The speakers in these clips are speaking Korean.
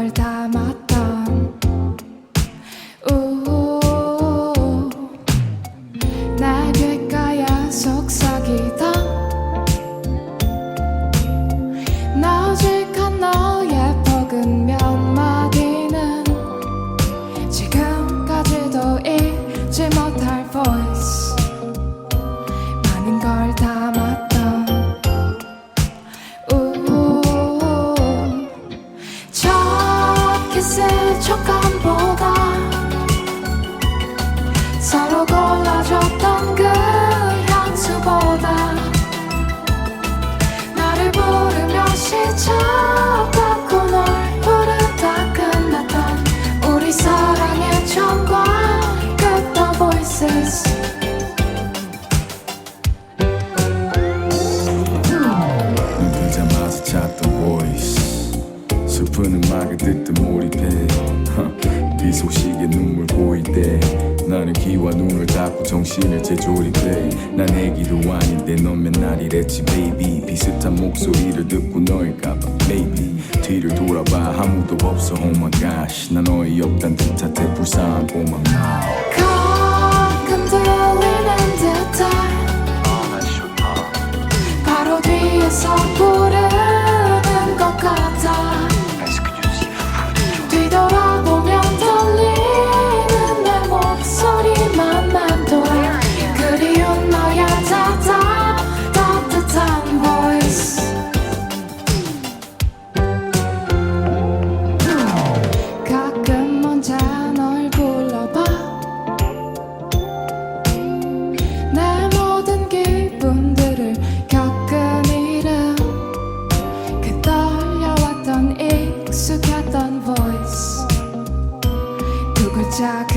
걸 담았던 촉감보다 서로 골라줬던 그 향수보다 나를 부르며 시작받고 널 부르다 끝났던 우리 사랑의 처음과 끝 The Voices. voice. 슬픈 음악에 듣듯 몰입해 네 소식에 눈물 고일 때 나는 귀와 눈을 닫고 정신을 재조립해 난 애기도 아닌데 넌 맨날 이랬지 baby. 비슷한 목소리를 듣고 너일까봐 maybe 뒤를 돌아봐 아무도 없어. Oh my gosh. 난 어이없단 듯한테 불쌍한 꼬마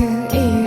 her.